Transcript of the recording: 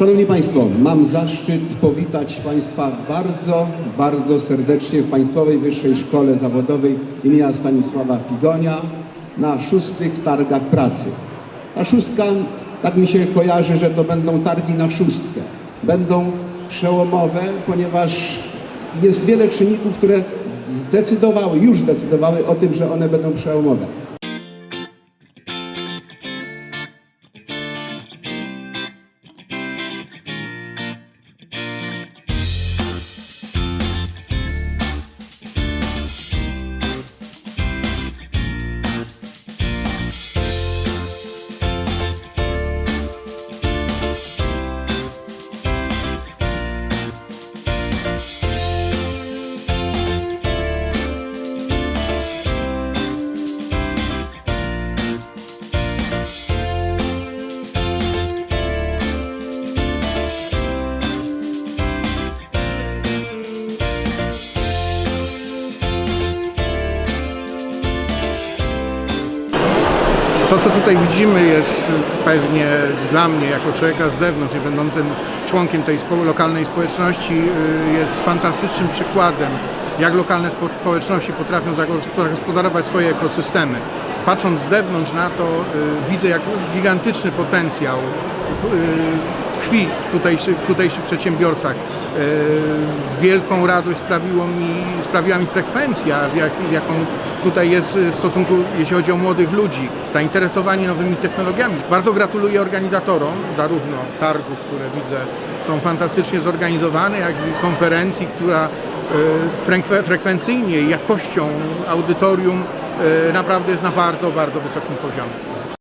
Szanowni Państwo, mam zaszczyt powitać Państwa bardzo, bardzo serdecznie w Państwowej Wyższej Szkole Zawodowej imienia Stanisława Pigonia na szóstych targach pracy. Ta szóstka, tak mi się kojarzy, że to będą targi na szóstkę. Będą przełomowe, ponieważ jest wiele czynników, które zdecydowały, już zdecydowały o tym, że one będą przełomowe. To, co tutaj widzimy, jest pewnie dla mnie, jako człowieka z zewnątrz, nie będącym członkiem tej lokalnej społeczności, y, jest fantastycznym przykładem, jak lokalne spo- społeczności potrafią zago- zagospodarować swoje ekosystemy. Patrząc z zewnątrz na to, y, widzę, jak gigantyczny potencjał y, tkwi w tutejszych, przedsiębiorcach. Wielką radość sprawiło mi, sprawiła mi frekwencja, w jak, jaką tutaj jest w stosunku, jeśli chodzi o młodych ludzi, zainteresowani nowymi technologiami. Bardzo gratuluję organizatorom, zarówno targów, które widzę są fantastycznie zorganizowane, jak i konferencji, która frekwe- frekwencyjnie jakością audytorium e, naprawdę jest na bardzo, bardzo wysokim poziomie.